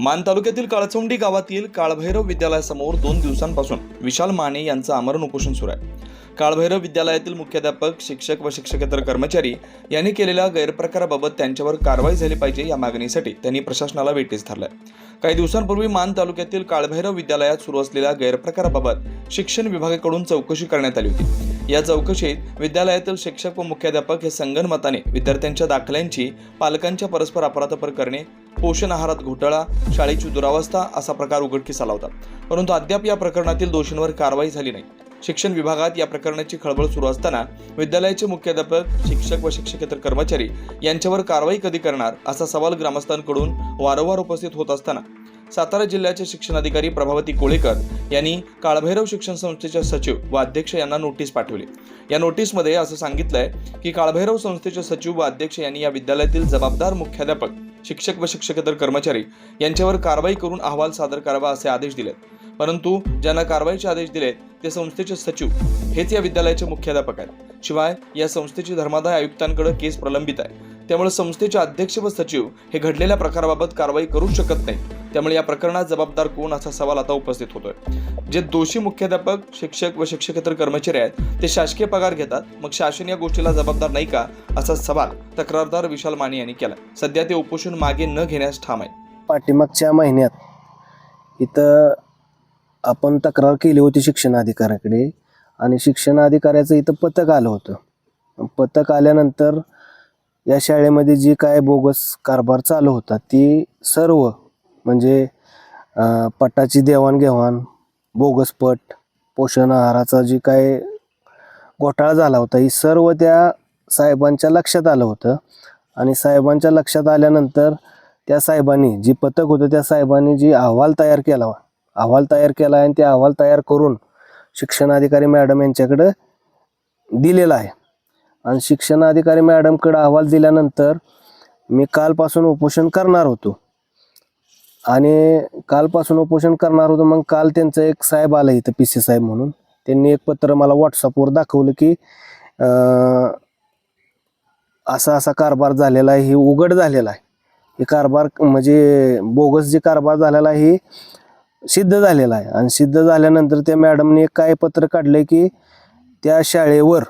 मान तालुक्यातील काळचोंडी गावातील काळभैरव विद्यालयासमोर दोन दिवसांपासून विशाल माने यांचं आमरण उपोषण सुरू आहे. काळभैरव विद्यालयातील मुख्याध्यापक शिक्षक व शिक्षकेतर कर्मचारी यांनी केलेल्या गैरप्रकाराबाबत त्यांच्यावर कारवाई झाली पाहिजे या मागणीसाठी त्यांनी प्रशासनाला वेटीस धरलाय. काही दिवसांपूर्वी मान तालुक्यातील काळभैरव विद्यालयात सुरू असलेल्या गैरप्रकाराबाबत शिक्षण विभागाकडून चौकशी करण्यात आली होती. या चौकशीत विद्यालयातील शिक्षक व मुख्याध्यापक हे संगणमताने विद्यार्थ्यांच्या दाखल्यांची पालकांच्या परस्पर अपराधपर करणे पोषण आहारात घोटाळा शाळेची दुरावस्था असा प्रकार उघडकीस आला होता. परंतु अद्याप या प्रकरणातील दोषींवर कारवाई झाली नाही. शिक्षण विभागात या प्रकरणाची खळबळ सुरू असताना विद्यालयाचे मुख्याध्यापक शिक्षक व शिक्षकेतर कर्मचारी यांच्यावर कारवाई कधी करणार असा सवाल ग्रामस्थांकडून वारंवार उपस्थित होत असताना सातारा जिल्ह्याचे शिक्षणाधिकारी प्रभावती कोळेकर यांनी काळभैरव शिक्षण संस्थेच्या सचिव व अध्यक्ष यांना नोटीस पाठवली. या नोटीसमध्ये असं सांगितलंय की काळभैरव संस्थेचे सचिव व अध्यक्ष यांनी या विद्यालयातील जबाबदार मुख्याध्यापक शिक्षक व शिक्षकेतर कर्मचारी यांच्यावर कारवाई करून अहवाल सादर करावा असे आदेश दिलेत. परंतु ज्यांना कारवाईचे आदेश दिलेत ते संस्थेचे सचिव हेच या विद्यालयाचे मुख्याध्यापक आहेत. शिवाय या संस्थेची धर्मादाय आयुक्तांकडे केस प्रलंबित आहे त्यामुळे संस्थेचे अध्यक्ष व सचिव हे घडलेल्या प्रकाराबाबत कारवाई करू शकत नाही त्यामुळे या प्रकरणात जबाबदार कोण असा सवाल आता उपस्थित होतोय. जे दोषी मुख्याध्यापक शिक्षक व शिक्षकेतर कर्मचारी आहेत ते शासकीय पगार घेतात. मग शासन या गोष्टीला जबाबदार नाही का? असा सवाल तक्रारदार विशाल माने यांनी केला सध्या ते उपोषण मागे न घेण्यास ठाम आहे पाठीमागच्या महिन्यात इथं आपण तक्रार केली होती शिक्षण अधिकाऱ्याकडे आणि शिक्षण अधिकाऱ्याचं इथं पथक आलं होतं. पथक आल्यानंतर या शाळेमध्ये जी काय बोगस कारभार चालू होता ती सर्व म्हणजे पटाची देवाणघेवाण बोगस पट पोषण आहाराचा जी काय घोटाळा झाला होता ही सर्व त्या साहेबांच्या लक्षात आलं होतं. आणि साहेबांच्या लक्षात आल्यानंतर त्या साहेबांनी जी पथक होतं त्या साहेबांनी जी अहवाल तयार केला अहवाल तयार केला आणि ते अहवाल तयार करून शिक्षणाधिकारी मॅडम यांच्याकडं दिलेला आहे. आणि शिक्षणाधिकारी मॅडमकडं अहवाल दिल्यानंतर मी कालपासून उपोषण करणार होतो. आणि कालपासून उपोषण करणार होतो. मग काल त्यांचं एक साहेब आलं इथं पी सी साहेब म्हणून. त्यांनी एक पत्र मला व्हॉट्सअपवर दाखवलं की असा असा कारभार झालेला आहे हे उघड झालेला आहे. हे कारभार म्हणजे बोगस जे कारभार झालेला आहे हे सिद्ध झालेला आहे. आणि सिद्ध झाल्यानंतर त्या मॅडमने एक काय पत्र काढले की त्या शाळेवर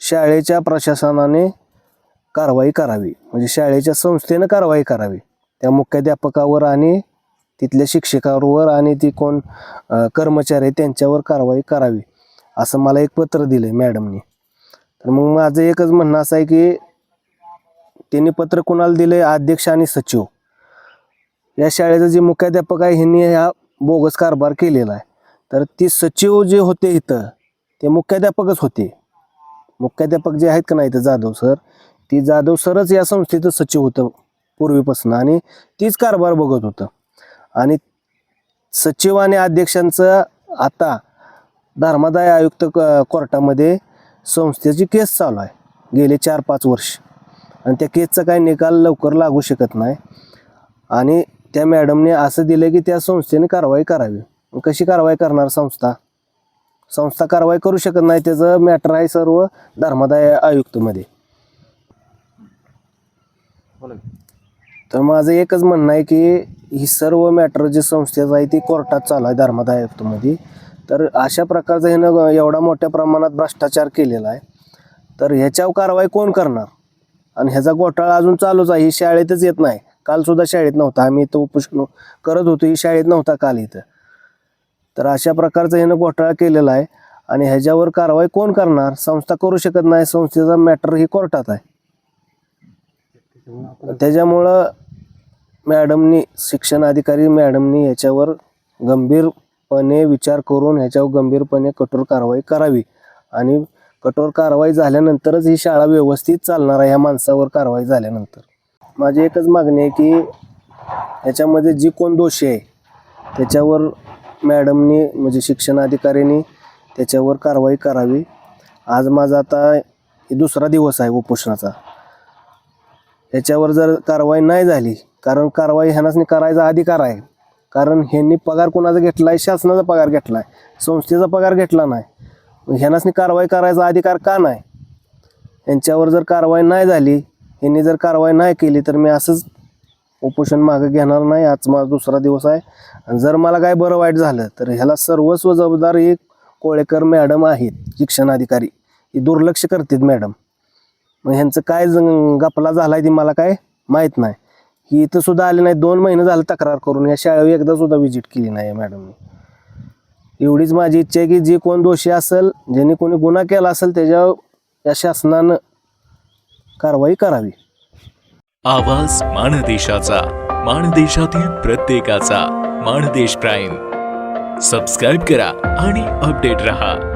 शाळेच्या प्रशासनाने कारवाई करावी. म्हणजे शाळेच्या संस्थेनं कारवाई करावी. त्या मुख्याध्यापकावर आणि तिथल्या शिक्षकावर आणि ती कोण कर्मचारी आहे त्यांच्यावर कारवाई करावी असं मला एक पत्र दिलं आहे मॅडमनी. तर मग माझं एकच म्हणणं असं आहे की त्यांनी पत्र कोणाला आहे अध्यक्ष आणि सचिव. या शाळेचं जे मुख्याध्यापक आहे ह्यांनी ह्या बोगस कारभार केलेला आहे. तर ती सचिव जे होते इथं ते मुख्याध्यापकच होते. मुख्याध्यापक जे आहेत का नाही इथं जाधव सर ती जाधव सरच या संस्थेचं सचिव होतं. पूर्वीपासून. आणि तीच कारभार बघत होतं. आणि सचिव आणि अध्यक्षांचं आता धर्मादाय आयुक्त क- कोर्टामध्ये संस्थेची केस चालू आहे. गेले चार पाच वर्ष. आणि त्या केसचा काही निकाल लवकर लागू शकत नाही. आणि त्या मॅडमने असं दिलं की त्या संस्थेने कारवाई करावी. कशी कारवाई करणार संस्था? संस्था कारवाई करू शकत नाही त्याचं मॅटर आहे सर्व धर्मादाय आयुक्तमध्ये. तर माझं एकच म्हणणं आहे की ही सर्व मॅटर जी संस्थेचं आहे ती कोर्टात चालू आहे धर्मादाय आयुक्तमध्ये. तर अशा प्रकारचा ह्यानं एवढा मोठ्या प्रमाणात भ्रष्टाचार केलेला आहे. तर ह्याच्यावर कारवाई कोण करणार? आणि ह्याचा घोटाळा अजून चालूच आहे. ही शाळेतच येत नाही. कालसुद्धा शाळेत नव्हता. आम्ही इथं उपोषण करत होतो. ही शाळेत नव्हता काल इथं. तर अशा प्रकारचा ह्यानं घोटाळा केलेला आहे. आणि ह्याच्यावर कारवाई कोण करणार? संस्था करू शकत नाही. संस्थेचा मॅटर ही कोर्टात आहे. त्याच्यामुळं मॅडमनी शिक्षण अधिकारी मॅडमनी याच्यावर गंभीरपणे विचार करून ह्याच्यावर गंभीरपणे कठोर कारवाई करावी. आणि कठोर कारवाई झाल्यानंतरच ही शाळा व्यवस्थित चालणार आहे ह्या माणसावर कारवाई झाल्यानंतर. माझी एकच मागणी आहे की ह्याच्यामध्ये जी कोण दोषी आहे त्याच्यावर मॅडमनी म्हणजे शिक्षण अधिकाऱ्यांनी त्याच्यावर कारवाई करावी. आज माझा आता दुसरा दिवस आहे उपोषणाचा. ह्याच्यावर जर कारवाई नाही झाली कारण कारवाई ह्यांनाच करायचा अधिकार आहे. कारण ह्यांनी पगार कोणाचा घेतला आहे शासनाचा पगार घेतला आहे संस्थेचा पगार घेतला नाही. मग ह्यांनाच कारवाई करायचा अधिकार का नाही? यांच्यावर जर कारवाई नाही झाली यांनी जर कारवाई नाही केली तर मी असंच उपोषण मागं घेणार नाही. आज माझा दुसरा दिवस आहे. आणि जर मला काय बरं वाईट झालं तर ह्याला सर्वस्व जबाबदार एक कोळेकर मॅडम आहेत शिक्षण अधिकारी ही दुर्लक्ष करतात मॅडम. मग ह्यांचं काय ज- गपला झालाय ती मला काय माहीत नाही. ही इथं सुद्धा आले नाही. दोन महिने झालं तक्रार करून. या शाळेवर एकदा सुद्धा व्हिजिट केली नाही मॅडमनी एवढीच माझी इच्छा आहे की जे कोण दोषी असेल ज्यांनी कोणी गुन्हा केला असेल त्याच्या या शासनानं कारवाई करावी. आवाज माणदेशाचा माणदेशातील प्रत्येकाचा. माणदेश प्राईम. सबस्क्राईब करा आणि अपडेट रहा.